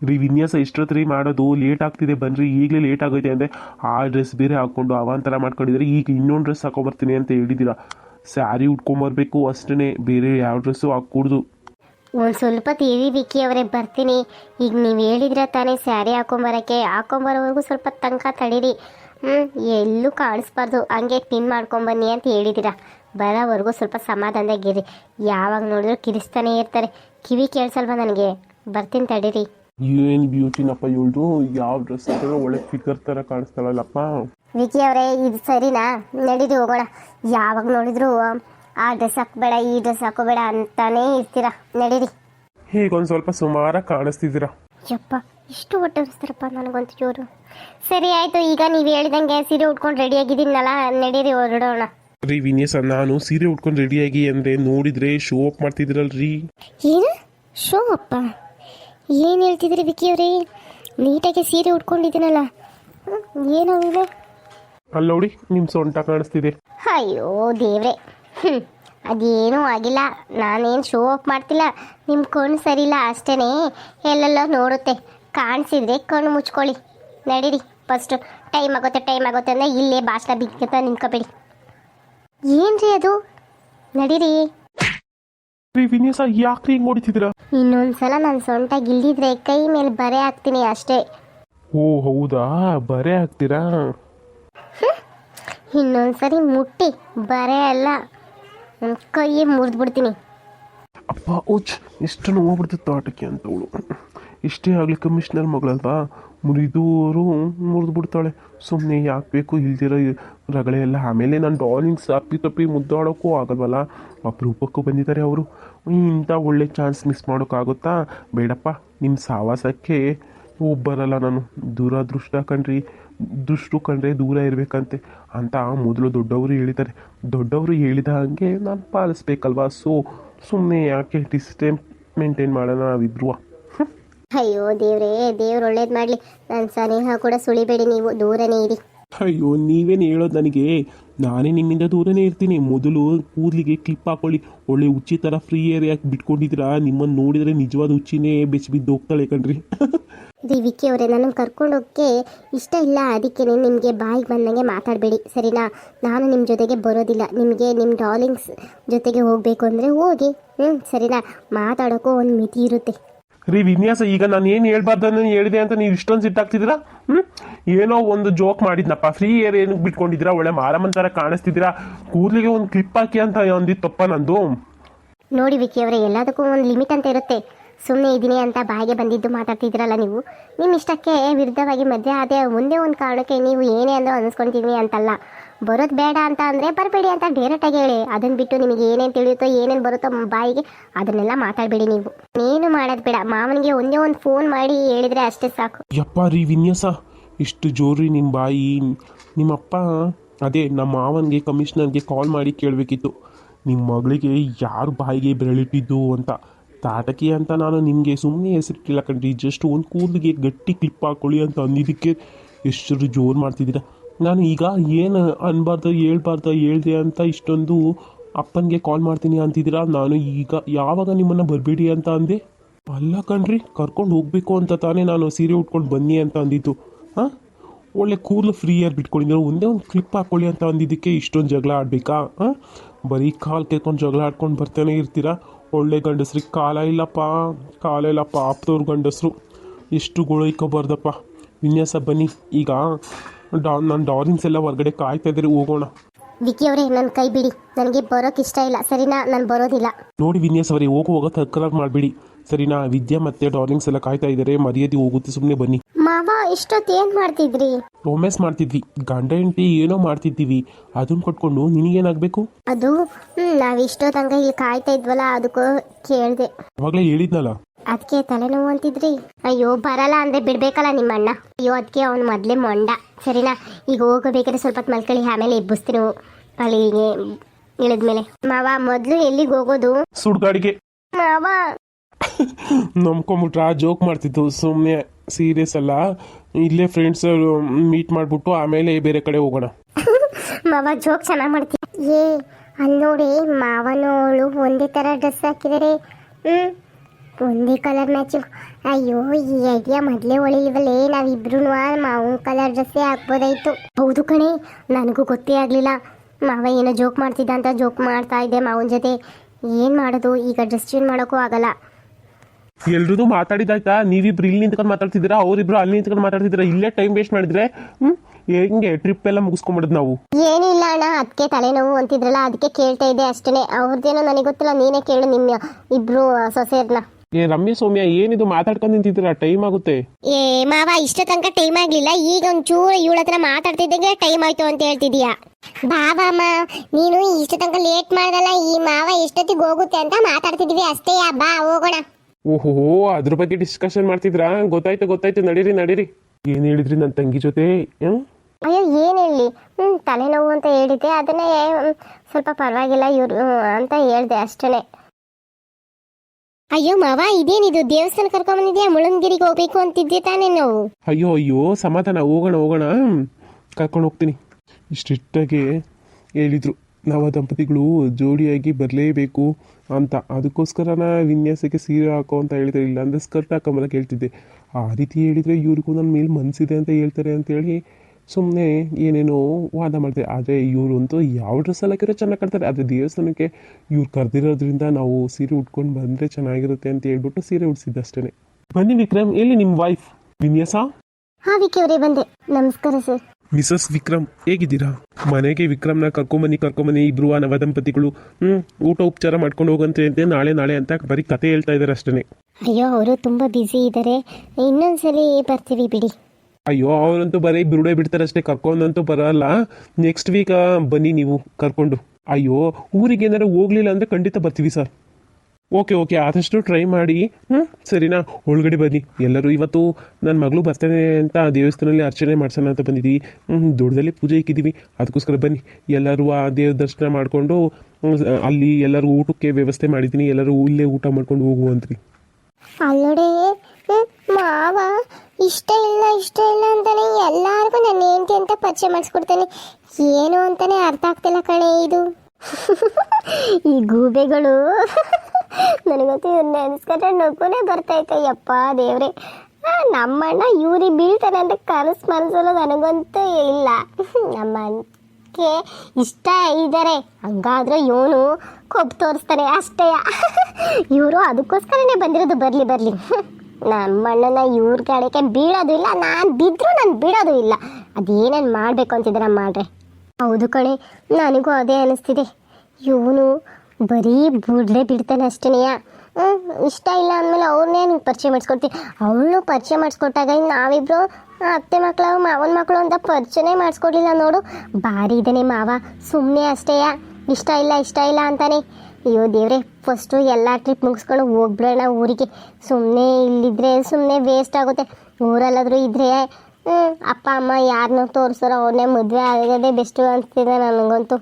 ರೀ, ವಿನ್ಯಾಸ ಎಷ್ಟೊತ್ರಿ ಮಾಡೋದು ಲೇಟ್ ಆಗ್ತಿದೆ ಬನ್ರಿ, ಈಗಲೇ ಲೇಟ್ ಆಗೈತೆ ಅಂದರೆ ಆ ಡ್ರೆಸ್ ಬೇರೆ ಹಾಕ್ಕೊಂಡು ಅವಾಂತರ ಮಾಡ್ಕೊಂಡಿದ್ರೆ ಈಗ ಇನ್ನೊಂದು ಡ್ರೆಸ್ ಹಾಕೊಂಬರ್ತೀನಿ ಅಂತ ಹೇಳಿದ್ದೀರಾ? ಸ್ಯಾರಿ ಉಟ್ಕೊಂಬರ್ಬೇಕು ಅಷ್ಟೇ ಬೇರೆ ಯಾವ ಡ್ರೆಸ್ಸು ಹಾಕ್ಕೂಡ್ದು ಒಂದು ಸ್ವಲ್ಪ ತೀರಿ ವಿಕ್ಕಿ ಅವರೇ, ಬರ್ತೀನಿ. ಈಗ ನೀವು ಹೇಳಿದ್ರೆ ತಾನೇ ಸ್ಯಾರಿ ಹಾಕೊಂಬರಕ್ಕೆ ಹಾಕೊಂಬರೋವರೆಗೂ ಸ್ವಲ್ಪ ತನಕ ತಡೀರಿ. ಹ್ಞೂ ಎಲ್ಲೂ ಕಾಣಿಸ್ಬಾರ್ದು. ಹಂಗೆ ಪಿನ್ ಮಾಡ್ಕೊಂಬನ್ನಿ ಅಂತ ಹೇಳಿದ್ದೀರಾ? ಬರೋವರೆಗೂ ಸ್ವಲ್ಪ ಸಮಾಧಾನದಾಗಿರಿ ಯಾವಾಗ ನೋಡಿದ್ರು ಕಿರಿಸ್ತಾನೆ ಇರ್ತಾರೆ. ಕಿವಿ ಕೇಳಿಸಲ್ವ ನನಗೆ? ಬರ್ತೀನಿ ತಡೀರಿ. ಏನು ಬ್ಯೂಟಿನಪ್ಪ ಇವಳು ಯಾವ ಡ್ರೆಸ್ ಒಳ್ಳೆ ಫಿಗರ್ ತರ ಕಾಣಿಸ್ತಾಳಲ್ಲಪ್ಪ. ವಿಕಿ ಅವರೇ ಇದು ಸರಿನಾ? ನಡೀರಿ ಹೋಗೋಣ. ಯಾವಾಗ ನೋಡಿದ್ರು ಆ ಡ್ರೆಸ್ ಹಾಕ್ಬೇಡ ಈ ಡ್ರೆಸ್ ಹಾಕೋಬೇಡ ಅಂತಾನೇ ಇರ್ತೀರಾ? ನಡೀರಿ. ಹೀಗೊಂದು ಸ್ವಲ್ಪ ಸುಮಾರಾಗಿ ಕಾಣಿಸ್ತಿದ್ದೀರಾ? ಯಪ್ಪ ಇಷ್ಟು ಹೊಟ್ಟೆ ಉರಿಸ್ತಾರಪ್ಪ ನನಗೊಂದು ಜೋರು. ಸರಿ ಆಯ್ತು ಈಗ ನೀವು ಹೇಳಿದಂಗೆ ಸೀರೆ ಉಟ್ಕೊಂಡು ರೆಡಿ ಆಗಿದ್ದೀನಲ್ಲ ನಡೀರಿ ಹೊರಡೋಣ. ರೀ ವಿನ್ಯಸ ನಾನು ಸೀರೆ ಉಟ್ಕೊಂಡು ರೆಡಿಯಾಗಿ ಅಂದ್ರೆ ನೋಡಿದ್ರೆ ಶೋ ಅಪ್ ಮಾಡ್ತಿದ್ದೀರಲ್ರಿ. ಏನು? ಶೋ ಅಪ್ಪ ಏನು ಹೇಳ್ತಿದ್ರಿ ವಿಕಿ ಅವರೇ? ನೀಟಾಗಿ ಸೀರೆ ಉಟ್ಕೊಂಡಿದ್ದೀನಲ್ಲ. ಏನು ಏನೋ ಇದೆ ಅಲ್ಲಿ ನೋಡಿ ನಿಮ್ಮ ಸೊಂಟ ಕಾಣಿಸ್ತಿದೆ. ಅಯ್ಯೋ ದೇವ್ರೆ. ಹ್ಞೂ ಅದೇನೂ ಆಗಿಲ್ಲ. ನಾನೇನು ಶೋ ಆಫ್ ಮಾಡ್ತಿಲ್ಲ. ನಿಮ್ಮ ಕಣ್ಣು ಸರಿಯಿಲ್ಲ ಅಷ್ಟೇ ಎಲ್ಲೆಲ್ಲ ನೋಡುತ್ತೆ. ಕಾಣಿಸಿದ್ರೆ ಕಣ್ಣು ಮುಚ್ಕೊಳ್ಳಿ. ನಡೀರಿ ಫಸ್ಟು ಟೈಮ್ ಆಗುತ್ತೆ ಟೈಮ್ ಆಗುತ್ತೆ ಅಂದರೆ ಇಲ್ಲೇ ಭಾಷಣ ಬಿಕ್ಕತ್ತ ನಿಂತ್ಕೋಬೇಡಿ. ರೀ ಅದು? ನಡೀರಿ. ರೀ ವಿನ್ಯಾಸ ಯಾಕ್ರಿ ಹಿಂಗೆ ಹೊಡಿತಿದ್ದೀರಾ? ಇನ್ನೊಂದ್ಸಲ ನನ್ನ ಸೊಂಟ ಗಿಲ್ದಿದ್ರೆ ಕೈ ಮೇಲೆ ಬರೆ ಹಾಕ್ತೀನಿ ಅಷ್ಟೇ. ಓ ಹೌದಾ? ಬರೆ ಹಾಕ್ತೀರಾ? ಇನ್ನೊಂದ್ಸರಿ ಮುಟ್ಟಿ ಬರೆ ಅಲ್ಲ. ನನ್ನ ಕೈ ಮುರಿದ್ಬಿಡ್ತೀನಿ. ಅಪ್ಪ ಓಚ್ ಎಷ್ಟು ನೋವಾಗ್ಬಿಡ್ತಿತ್ತು ಆಟಕ್ಕೆ ಅಂತ ಅವಳು ಇಷ್ಟೇ ಆಗಲಿ ಕಮಿಷನರ್ ಮಗಳಲ್ವಾ? ಮುರಿದೂರು ಮುರಿದು ಬಿಡ್ತಾಳೆ ಸುಮ್ಮನೆ ಯಾಕೆ ಬೇಕು ಇಲ್ದಿರೋ ರಗಳೆ ಎಲ್ಲ. ಆಮೇಲೆ ನಾನು ಡಾಲಿಂಗ್ಸ್ ಅಪ್ಪಿ ತಪ್ಪಿ ಮುದ್ದಾಡೋಕ್ಕೂ ಆಗಲ್ವಲ್ಲ? ಅಪರೂಪಕ್ಕೂ ಬಂದಿದ್ದಾರೆ ಅವರು. ಇಂಥ ಒಳ್ಳೆ ಚಾನ್ಸ್ ಮಿಸ್ ಮಾಡೋಕ್ಕಾಗುತ್ತಾ? ಬೇಡಪ್ಪ ನಿಮ್ಮ ಸಾವಾಸಕ್ಕೆ ಒಬ್ಬರಲ್ಲ ನಾನು. ದುರದೃಷ್ಟ ಕಣ್ರಿ. ದೃಷ್ಟು ಕಂಡ್ರೆ ದೂರ ಇರಬೇಕಂತೆ. ಅಂತ ಮೊದಲು ದೊಡ್ಡವರು ಹೇಳಿದ್ದಾರೆ. ದೊಡ್ಡವರು ಹೇಳಿದ ಹಾಗೆ ನಾನು ಪಾಲಿಸ್ಬೇಕಲ್ವಾ? ಸೊ ಸುಮ್ಮನೆ ಯಾಕೆ ಡಿಸ್ಟೆನ್ಸ್ ಮೇಂಟೈನ್ ಮಾಡೋಣ ನಾವಿದ್ರು ಅಯ್ಯೋ ದೇವ್ರೇ ದೇವ್ರು ಒಳ್ಳೇದು ಮಾಡಲಿ. ನನ್ನ ಸನೇಹ ಕೂಡ ಸುಳಿಬೇಡಿ ನೀವು ದೂರನೇ ಇರಿ. ಅಯ್ಯೋ ನೀವೇನು ಹೇಳೋದು ನನಗೆ? ನಾನೇ ನಿಮ್ಮಿಂದ ದೂರನೇ ಇರ್ತೀನಿ. ಮೊದಲು ಕೂದಲಿಗೆ ಕ್ಲಿಪ್ ಹಾಕೊಳ್ಳಿ. ಒಳ್ಳೆ ಉಚ್ಚಿ ಥರ ಫ್ರೀ ಯಾಕೆ ಬಿಟ್ಕೊಂಡಿದ್ರಾ ನಿಮ್ಮನ್ನು ನೋಡಿದರೆ ನಿಜವಾದ ಉಚ್ಚಿನೇ ಬೆಚ್ಚಿ ಬಿದ್ದು ಹೋಗ್ತಾಳೆ ಕಣ್ರಿ. ರೀ ವಿಕ್ಕಿ ಅವರೇ ನನ್ನ ಕರ್ಕೊಂಡು ಹೋಗಕ್ಕೆ ಇಷ್ಟ ಇಲ್ಲ. ಅದಕ್ಕೆ ನಿಮಗೆ ಬಾಯಿಗೆ ಬಂದಂಗೆ ಮಾತಾಡಬೇಡಿ ಸರಿನಾ? ನಾನು ನಿಮ್ಮ ಜೊತೆಗೆ ಬರೋದಿಲ್ಲ. ನಿಮಗೆ ನಿಮ್ಮ ಡಾರ್ಲಿಂಗ್ಸ್ ಜೊತೆಗೆ ಹೋಗಬೇಕು ಅಂದರೆ ಹೋಗಿ. ಹ್ಞೂ ಸರಿನಾ? ಮಾತಾಡೋಕ್ಕೂ ಒಂದು ಮಿತಿ ಇರುತ್ತೆ. ರೀ ವಿನ್ಯಾಸ, ಈಗ ನಾನು ಏನು ಹೇಳ್ಬಾರ್ದು ಹೇಳಿದೆ ಅಂತ ನೀವು ಇಷ್ಟೊಂದು ಸಿಟ್ಟಾಗ್ತಿದ್ದೀರಾ ಹ್ಞೂ ಏನೋ ಒಂದು ಜೋಕ್ ಮಾಡಿದ್ನಪ್ಪ. ಫ್ರೀ ಏರ್ ಏನು ಬಿಟ್ಕೊಂಡಿದ್ದೀರಾ ಒಳ್ಳೆ ಮಾರಮ್ಮನ ಥರ ಕಾಣಿಸ್ತಿದ್ದೀರಾ ಕೂದಲಿಗೆ ಒಂದು ಕ್ಲಿಪ್ ಹಾಕಿ ಅಂತ ಅಂದಿತ್ತಪ್ಪ ನಂದು. ನೋಡಿ ವಿಕಿ ಅವರೇ, ಎಲ್ಲದಕ್ಕೂ ಒಂದು ಲಿಮಿಟ್ ಅಂತ ಇರುತ್ತೆ. ಸುಮ್ಮನೆ ಇದ್ದೀನಿ ಅಂತ ಬಾಯಿಗೆ ಬಂದಿದ್ದು ಮಾತಾಡ್ತಿದ್ದೀರಲ್ಲ ನೀವು? ನಿಮ್ಮ ಇಷ್ಟಕ್ಕೆ ವಿರುದ್ಧವಾಗಿ ಮದುವೆ ಆದ ಮುಂದೆ ಒಂದು ಕಾರಣಕ್ಕೆ ನೀವು ಏನೇ ಅಂದರೂ ಅನಿಸ್ಕೊಳ್ತೀನಿ ಅಂತಲ್ಲ. ಬರೋದು ಬೇಡ ಅಂತ ಅಂದರೆ ಬರಬೇಡಿ ಅಂತ ಡೈರೆಕ್ಟಾಗಿ ಹೇಳಿ. ಅದನ್ನು ಬಿಟ್ಟು ನಿಮಗೆ ಏನೇನು ತಿಳಿಯುತ್ತೋ, ಏನೇನು ಬರುತ್ತೋ ಬಾಯಿಗೆ ಅದನ್ನೆಲ್ಲ ಮಾತಾಡಬೇಡಿ ನೀವು. ಏನು ಮಾಡೋದು ಬೇಡ. ಮಾವನಿಗೆ ಒಂದೇ ಒಂದು ಫೋನ್ ಮಾಡಿ ಹೇಳಿದರೆ ಅಷ್ಟೇ ಸಾಕು. ಯಪ್ಪ ರೀ ವಿನ್ಯಾಸ. ಇಷ್ಟು ಜೋರಿ ನಿಮ್ಮ ಬಾಯಿ. ನಿಮ್ಮಪ್ಪ ಅದೇ ನಮ್ಮ ಮಾವನಿಗೆ, ಕಮಿಷನರ್ಗೆ ಕಾಲ್ ಮಾಡಿ ಕೇಳಬೇಕಿತ್ತು. ನಿಮ್ಮ ಮಗಳಿಗೆ ಯಾರು ಬಾಯಿಗೆ ಬೆರಳಿಟ್ಟಿದ್ದು ಅಂತ. ತಾಟಕಿ ಅಂತ ನಾನು ನಿಮಗೆ ಸುಮ್ಮನೆ ಹೆಸರಿಟ್ಟಿಲ್ಲ ಕಣ್ರಿ. ಜಸ್ಟ್ ಒಂದು ಕೂದಲಿಗೆ ಗಟ್ಟಿ ಕ್ಲಿಪ್ ಹಾಕೊಳ್ಳಿ ಅಂತ ಅಂದಿದ್ದಕ್ಕೆ ಎಷ್ಟು ಜೋರು ಮಾಡ್ತಿದ್ದೀರಾ? ನಾನು ಈಗ ಏನು ಅನ್ಬಾರ್ದು, ಹೇಳ್ಬಾರ್ದು, ಹೇಳ್ದೆ ಅಂತ ಇಷ್ಟೊಂದು ಅಪ್ಪನಿಗೆ ಕಾಲ್ ಮಾಡ್ತೀನಿ ಅಂತಿದ್ದೀರಾ? ನಾನು ಈಗ ಯಾವಾಗ ನಿಮ್ಮನ್ನು ಬರಬೇಡಿ ಅಂತ ಅಂದೆ? ಅಲ್ಲ ಕಣ್ರಿ, ಕರ್ಕೊಂಡು ಹೋಗಬೇಕು ಅಂತ ತಾನೇ ನಾನು ಸೀರೆ ಉಟ್ಕೊಂಡು ಬನ್ನಿ ಅಂತ ಅಂದಿದ್ದು. ಹಾಂ? ಒಳ್ಳೆ ಕೂದಲು ಫ್ರೀಯಾಗಿ ಬಿಟ್ಕೊಂಡಿದ್ರು. ಒಂದೇ ಒಂದು ಕ್ಲಿಪ್ ಹಾಕ್ಕೊಳ್ಳಿ ಅಂತ ಅಂದಿದ್ದಕ್ಕೆ ಇಷ್ಟೊಂದು ಜಗಳ ಆಡಬೇಕಾ? ಹಾಂ? ಬರೀ ಕಾಲು ಕೇಳ್ಕೊಂಡು ಜಗಳ ಆಡ್ಕೊಂಡು ಬರ್ತಾನೆ ಇರ್ತೀರಾ? ಒಳ್ಳೆ ಗಂಡಸ್ರಿಗೆ ಕಾಲ ಇಲ್ಲಪ್ಪ. ಕಾಲ ಇಲ್ಲಪ್ಪ ಆಪ್ತವ್ರ ಗಂಡಸರು. ಎಷ್ಟು ಗುಳೈಕೋಬಾರ್ದಪ್ಪ. ವಿನ್ಯಾಸ ಬನ್ನಿ. ಈಗ ಡಾ ನಾನು ಡಾರ್ಲಿಂಗ್ಸ್ ಎಲ್ಲ ಹೊರಗಡೆ ಕಾಯ್ತಾ ಇದ್ರೆ ಹೋಗೋಣ. ವಿಕಿ ಅವರೇ ನನ್ನ ಕೈ ಬಿಡಿ. ನನಗೆ ಬರೋಕೆ ಇಷ್ಟ ಇಲ್ಲ. ಸರಿನಾ? ನಾನು ಬರೋದಿಲ್ಲ. ನೋಡಿ ವಿನ್ಯಾಸ್ ಅವರೇ ಹೋಗೋ ಹೋಗೋ ತಕರಾರು ಮಾಡಬೇಡಿ. ಸರಿನಾ? ವಿದ್ಯಾ ಮತ್ತೆ ಡಾರ್ಲಿಂಗ್ಸ್ ಎಲ್ಲ ಕಾಯ್ತಾ ಇದ್ದಾರೆ. ಮರ್ಯಾದೆ ಹೋಗುತ್ತೆ ಸುಮ್ಮನೆ ಬನ್ನಿ. ಮಾವ ಇಷ್ಟೊತ್ತು ಏನು ಮಾಡ್ತಿದ್ರಿ? ರೊಮ್ಯಾನ್ಸ್ ಮಾಡ್ತಿದ್ವಿ. ಗಂಡ ಹೆಂಡತಿ ಏನೋ ಮಾಡ್ತಿದ್ದೀವಿ. ಅದನ್ನ ಕೊಟ್ಕೊಂಡು ನಿನಗೇನಾಗಬೇಕು? ಅದು ನಾವು ಇಷ್ಟೊತ್ತಂಗ ಇಲ್ಲಿ ಕಾಯ್ತಾ ಇದ್ವಲ್ಲ ಅದಕ್ಕೂ ಕೇಳಿದೆ. ಅವಾಗಲೇ ಹೇಳಿದ್ನಲ್ಲ. ಅದಕ್ಕೆ ತಲೆನೋವು ಅಂತಿದ್ರಿ? ಅಯ್ಯೋ ಬರಲ್ಲ ಅಂದ್ರೆ ಬಿಡ್ಬೇಕಲ್ಲ ನಿಮ್ಮ ಅಣ್ಣ ಅಯ್ಯೋ ಅದಕ್ಕೆ ಅವ್ನು ಮೊದಲೇ ಮೊಂಡ. ಸರಿನಾ ಈಗ ಹೋಗಬೇಕಾದ್ರೆ ಸ್ವಲ್ಪ ಹೊತ್ತು ಮಲ್ಕೊಳ್ಳಿ ಆಮೇಲೆ ಎಬ್ಬಿಸ್ತೀನಿ. ಅಲ್ಲಿಗೆ ಇಳಿದ್ಮೇಲೆ ಮಾವ ಮೊದಲು ಎಲ್ಲಿಗೆ ಹೋಗೋದು? ಸುಡ್ಗಾಡಿಗೆ. ಮಾವ. ನಂಬ್ಕೊಂಬಿಟ್ರ ಜೋಕ್ ಮಾಡ್ತಿದ್ದು. ಸುಮ್ಮನೆ ಸೀರಿಯಸ್ ಅಲ್ಲ. ಇಲ್ಲೇ ಫ್ರೆಂಡ್ಸ್ ಮೀಟ್ ಮಾಡಿಬಿಟ್ಟು ಆಮೇಲೆ ಬೇರೆ ಕಡೆ ಹೋಗೋಣ. ಮಾವ ಜೋಕ್ ಚೆನ್ನಾಗಿ ಮಾಡ್ತೀವಿ ಏ ಅಲ್ಲಿ ನೋಡಿ ಮಾವನೋಳು ಒಂದೇ ಥರ ಡ್ರೆಸ್ ಹಾಕಿದರೆ. ಹ್ಞೂ ಒಂದೇ ಕಲರ್ ಮ್ಯಾಚು ಅಯ್ಯೋ ಈ ಐಡಿಯಾ ಮೊದಲೇ ಒಳಿಲ್ವಲ್ಲೇ ನಾವಿಬ್ರು ಮಾವಿನ ಕಲರ್ ಡ್ರೆಸ್ಸೇ ಹಾಕ್ಬೋದಾಯ್ತು. ಹೌದು ಕಣೆ ನನಗೂ ಗೊತ್ತೇ ಆಗಲಿಲ್ಲ. ಮಾವ ಏನೋ ಜೋಕ್ ಮಾಡ್ತಿದ್ದ ಅಂತ ಜೋಕ್ ಮಾಡ್ತಾ ಇದ್ದೆ ಮಾವನ ಜೊತೆ. ಏನು ಮಾಡೋದು? ಈಗ ಡ್ರೆಸ್ ಚೇಂಜ್ ಮಾಡೋಕ್ಕೂ ಆಗಲ್ಲ. ಎಲ್ರದ್ದು ಮಾತಾಡಿದಾಯ್ತಾ ನೀವಿಬ್ರು ಇಲ್ಲಿ ನಿಂತ್ಕೊಂಡು ಮಾತಾಡ್ತಿದ್ದೀರಾ? ಅವರಿಬ್ರು ಅಲ್ಲಿ ನಿಂತ್ಕೊಂಡು ಮಾತಾಡ್ತಿದ್ದೀರಾ? ಇಲ್ಲೇ ಟೈಮ್ ವೇಸ್ಟ್ ಮಾಡಿದ್ರೆ ಹ್ಞೂ ಹೆಂಗೆ ಟ್ರಿಪ್ ಎಲ್ಲ ಮುಗಿಸ್ಕೊಂಬಿಡೋದು ನಾವು? ಏನಿಲ್ಲ ಅಣ್ಣ ಅದಕ್ಕೆ ತಲೆನೋವು ಅಂತಿದ್ರಲ್ಲ ಅದಕ್ಕೆ ಕೇಳ್ತಾ ಇದ್ದೆ ಅಷ್ಟೇ ಅವ್ರದ್ದೇನೋ ನನಗೆ ಗೊತ್ತಿಲ್ಲ ನೀನೇ ಕೇಳು ನಿಮ್ಮ ಇಬ್ರು ಸೊಸೆಯರ್ನ ಏ ರಮ್ಯ ಸೌಮ್ಯ ಏನಿದು ಮಾತಾಡ್ಕೊಂಡು ನಿಂತಿದ್ದೀರಾ? ಟೈಮ್ ಆಗುತ್ತೆ. ಏ ಮಾವ ಇಷ್ಟ ತನಕ ಟೈಮ್ ಆಗ್ಲಿಲ್ಲ. ಈಗ ಒಂಚೂರು ಇವಳ ಹತ್ರ ಮಾತಾಡ್ತಿದ್ದಂಗೆ ಟೈಮ್ ಆಯ್ತು ಅಂತ ಹೇಳ್ತಿದೀಯ. ಬಾಬಾಮ ನೀನು ಇಷ್ಟ ತನಕ ಲೇಟ್ ಮಾಡ್ದಲ್ಲ ಈ ಮಾವ ಎಷ್ಟೊತ್ತಿಗೆ ಹೋಗುತ್ತೆ ಅಂತ ಮಾತಾಡ್ತಿದ್ವಿ ಅಷ್ಟೇ. ಬಾ ಹೋಗೋಣ. ಓಹೋ ಅದ್ರ ಬಗ್ಗೆ ಡಿಸ್ಕಷನ್ ಮಾಡ್ತಿದ್ರ? ಗೊತ್ತಾಯ್ತು ಗೊತ್ತಾಯ್ತು. ನಡೀರಿ ನಡೀರಿ. ಏನ್ ಹೇಳಿದ್ರಿ ನನ್ನ ತಂಗಿ ಜೊತೆ? ಹ್ಮ್? ಅಯ್ಯೋ ಏನು ಹೇಳಿ? ಹ್ಞೂ ತಲೆನೋವು ಅಂತ ಹೇಳಿದ್ದೆ. ಅದನ್ನೇ ಸ್ವಲ್ಪ ಪರವಾಗಿಲ್ಲ ಇವ್ರು ಅಂತ ಹೇಳ್ದೆ ಅಷ್ಟೇ ಅಯ್ಯೋ ಮಾವ, ಇದೇನಿದು? ದೇವಸ್ಥಾನ ಕರ್ಕೊಂಬಂದಿದ್ಯಾ ಮುಳ್ಳಂಗಿರಿಗೆ ಹೋಗ್ಬೇಕು ಅಂತಿದ್ದೆ ತಾನೇ ನಾವು? ಅಯ್ಯೋ ಅಯ್ಯೋ, ಸಮಾಧಾನ. ಹೋಗೋಣ ಹೋಗೋಣ. ಕರ್ಕೊಂಡು ಹೋಗ್ತೀನಿ. ಇಷ್ಟಿಷ್ಟಾಗಿ ಹೇಳಿದ್ರು. ನವ ದಂಪತಿಗಳು ಜೋಡಿಯಾಗಿ ಬರಲೇಬೇಕು ಅಂತ. ಅದಕ್ಕೋಸ್ಕರನ ವಿನ್ಯಾಸಕ್ಕೆ ಸೀರೆ ಹಾಕೋ ಅಂತ ಹೇಳಿದ್ರೆ. ಇಲ್ಲ ಅಂದ್ರೆ ಸ್ಕರ್ಟ್ ಹಾಕೊಂಬರಕ್ಕೆ ಹೇಳ್ತಿದ್ದೆ ಆ ರೀತಿ ಹೇಳಿದರೆ ಇವ್ರಿಗೂ ನನ್ನ ಮೇಲೆ ಮನಸ್ಸಿದೆ ಅಂತ ಹೇಳ್ತಾರೆ ಅಂತೇಳಿ ಸುಮ್ಮನೆ ಏನೇನೋ ವಾದ ಮಾಡಿದೆ ಆದರೆ ಇವರಂತೂ ಯಾವ ಡ್ರೆಸ್ ಹಾಕಿರೋ ಚೆನ್ನಾಗಿ ಕಾಣ್ತಾರೆ. ಆದರೆ ದೇವಸ್ಥಾನಕ್ಕೆ ಇವ್ರು ಕರೆದಿರೋದ್ರಿಂದ ನಾವು ಸೀರೆ ಉಟ್ಕೊಂಡು ಬಂದರೆ ಚೆನ್ನಾಗಿರುತ್ತೆ ಅಂತ ಹೇಳ್ಬಿಟ್ಟು ಸೀರೆ ಉಡ್ಸಿದ್ದೆ ಅಷ್ಟೇ ಬನ್ನಿ ವಿಕ್ರಮ್ ಎಲ್ಲಿ ನಿಮ್ಮ ವೈಫ್ ವಿನ್ಯಾಸ ಹಾ ವಿಕಿ ಅವರೇ ಬಂದೆ. ನಮಸ್ಕಾರ ಸರ್. ಮಿಸಸ್ ವಿಕ್ರಮ್ ಹೇಗಿದ್ದೀರಾ? ಮನೆಗೆ ವಿಕ್ರಮ್ನ ಕರ್ಕೊಂಬನ್ನಿ ಕರ್ಕೊಂಬನ್ನಿ ಇಬ್ರು ಆ ನವದಂಪತಿಗಳು ಹ್ಞೂ ಊಟ ಉಪಚಾರ ಮಾಡ್ಕೊಂಡು ಹೋಗಂತೆ ಅಂತ ನಾಳೆ ನಾಳೆ ಅಂತ ಬರೀ ಕತೆ ಹೇಳ್ತಾ ಇದ್ದಾರೆ ಅಷ್ಟೇ ಅಯ್ಯೋ ಅವರು ತುಂಬ ಬ್ಯುಸಿ ಇದ್ದಾರೆ ಇನ್ನೊಂದ್ಸಲಿ ಬರ್ತೀವಿ ಬಿಡಿ. ಅಯ್ಯೋ, ಅವರಂತೂ ಬರೀ ಬಿರುಡೆ ಬಿಡ್ತಾರೆ ಅಷ್ಟೇ ಕರ್ಕೊಂಡಂತೂ ಬರಲ್ಲ. ನೆಕ್ಸ್ಟ್ ವೀಕ್ ಬನ್ನಿ ನೀವು, ಕರ್ಕೊಂಡು. ಅಯ್ಯೋ, ಊರಿಗೆ ಏನಾರು ಹೋಗ್ಲಿಲ್ಲ ಅಂದ್ರೆ ಖಂಡಿತ ಬರ್ತೀವಿ ಸರ್. ಓಕೆ ಓಕೆ, ಆದಷ್ಟು ಟ್ರೈ ಮಾಡಿ. ಹ್ಞೂ ಸರಿನಾ? ಒಳಗಡೆ ಬನ್ನಿ. ಎಲ್ಲರೂ ಇವತ್ತು ನನ್ನ ಮಗಳು ಬರ್ತೇನೆ ಅಂತ ದೇವಸ್ಥಾನದಲ್ಲಿ ಅರ್ಚನೆ ಮಾಡ್ಸೋಣ ಅಂತ ಬಂದಿದ್ದೀವಿ ಹ್ಞೂ ದೊಡ್ಡದಲ್ಲಿ ಪೂಜೆ ಇಕ್ಕಿದ್ದೀವಿ ಅದಕ್ಕೋಸ್ಕರ ಬನ್ನಿ. ಎಲ್ಲರೂ ಆ ದೇವ್ರ ದರ್ಶನ ಮಾಡಿಕೊಂಡು ಅಲ್ಲಿ ಎಲ್ಲರೂ ಊಟಕ್ಕೆ ವ್ಯವಸ್ಥೆ ಮಾಡಿದ್ದೀನಿ. ಎಲ್ಲರೂ ಇಲ್ಲೇ ಊಟ ಮಾಡ್ಕೊಂಡು ಹೋಗುವಂತ್ರಿ. ಅಲ್ಲಡೆ ಮಾವ ಇಷ್ಟ ಇಲ್ಲ ಇಷ್ಟ ಇಲ್ಲ ಅಂತಾನೆ ಎಲ್ಲಾರ್ಗು ನನ್ನ ಹೆಂಡತಿ ಅಂತ ಪರಿಚಯ ಮಾಡಿಸ್ಕೊಡ್ತಾನೆ. ಏನು ಅಂತಾನೆ ಅರ್ಥ ಆಗ್ತಿಲ್ಲ ಕಣೆ ಇದು. ಈ ಗೂಬೆಗಳು. ನನಗಂತೂ ಇವ್ರನ್ನ ನೆನೆಸ್ಕೊಂಡ್ರೆ ನಗುನೇ ಬರ್ತೈತೆ ಯಪ್ಪ ದೇವ್ರೆ. ನಮ್ಮಣ್ಣ ಇವ್ರಿ ಬೀಳ್ತಾನೆ ಅಂತ ಕನಸು ಮನಸ್ಸಲ್ಲ ನನಗಂತೂ ಇಲ್ಲ. ನಮ್ಮ ಇಷ್ಟ ಇದ್ದಾರೆ ಹಂಗಾದ್ರೆ ಇವನು ಕೊಬ್ಬು ತೋರಿಸ್ತಾನೆ ಅಷ್ಟೇ. ಇವರು ಅದಕ್ಕೋಸ್ಕರನೇ ಬಂದಿರೋದು, ಬರಲಿ ಬರಲಿ. ನಮ್ಮ ಅಣ್ಣನ ಇವ್ರ ಕಡೆಗೆ ಬೀಳೋದು ಇಲ್ಲ, ನಾನು ಬಿದ್ದರೂ ನಾನು ಬಿಡೋದು ಇಲ್ಲ. ಅದೇನೇನು ಮಾಡಬೇಕು ಅಂತಿದ್ರೆ ಮಾಡ್ರೆ? ಹೌದು ಕಣೆ, ನನಗೂ ಅದೇ ಅನಿಸ್ತಿದೆ. ಇವನು ಬರೀ ಬುಡ್ಲೆ ಬಿಡ್ತಾನೆ ಅಷ್ಟೇನೆಯ ಇಷ್ಟ ಇಲ್ಲ ಅಂದಮೇಲೆ ಅವ್ರನ್ನೇ ನಿಂಗೆ ಪರಿಚಯ ಮಾಡಿಸ್ಕೊಡ್ತೀನಿ ಅವನು ಪರಿಚಯ ಮಾಡಿಸ್ಕೊಟ್ಟಾಗ ನಾವಿಬ್ರು ಅತ್ತೆ ಮಕ್ಕಳು ಮಾವನ ಮಕ್ಕಳು ಅಂತ ಪರಿಚಯನೇ ಮಾಡಿಸ್ಕೊಡ್ಲಿಲ್ಲ ನೋಡು. ಭಾರಿ ಇದ್ದಾನೆ ಮಾವ ಸುಮ್ಮನೆ ಅಷ್ಟೇಯ. ಇಷ್ಟ ಇಲ್ಲ ಇಷ್ಟ ಇಲ್ಲ ಅಂತಾನೆ. ಅಯ್ಯೋ ದೇವ್ರೆ ಫಸ್ಟು ಎಲ್ಲ ಟ್ರಿಪ್ ಮುಗಿಸ್ಕೊಂಡು ಹೋಗ್ಬಿಡೋಣ ಊರಿಗೆ. ಸುಮ್ಮನೆ ಇಲ್ಲಿದ್ರೆ ಸುಮ್ಮನೆ ವೇಸ್ಟ್ ಆಗುತ್ತೆ. ಊರಲ್ಲಾದರೂ ಇದ್ರೆ ಹ್ಮ್, ಅಪ್ಪ ಅಮ್ಮ ಯಾರನ್ನೂ ತೋರಿಸೋರು ಅವ್ರನ್ನೇ ಮದುವೆ ಆಗೋದೇ ಬೆಸ್ಟು ಅಂತಿದೆ ನನಗಂತೂ.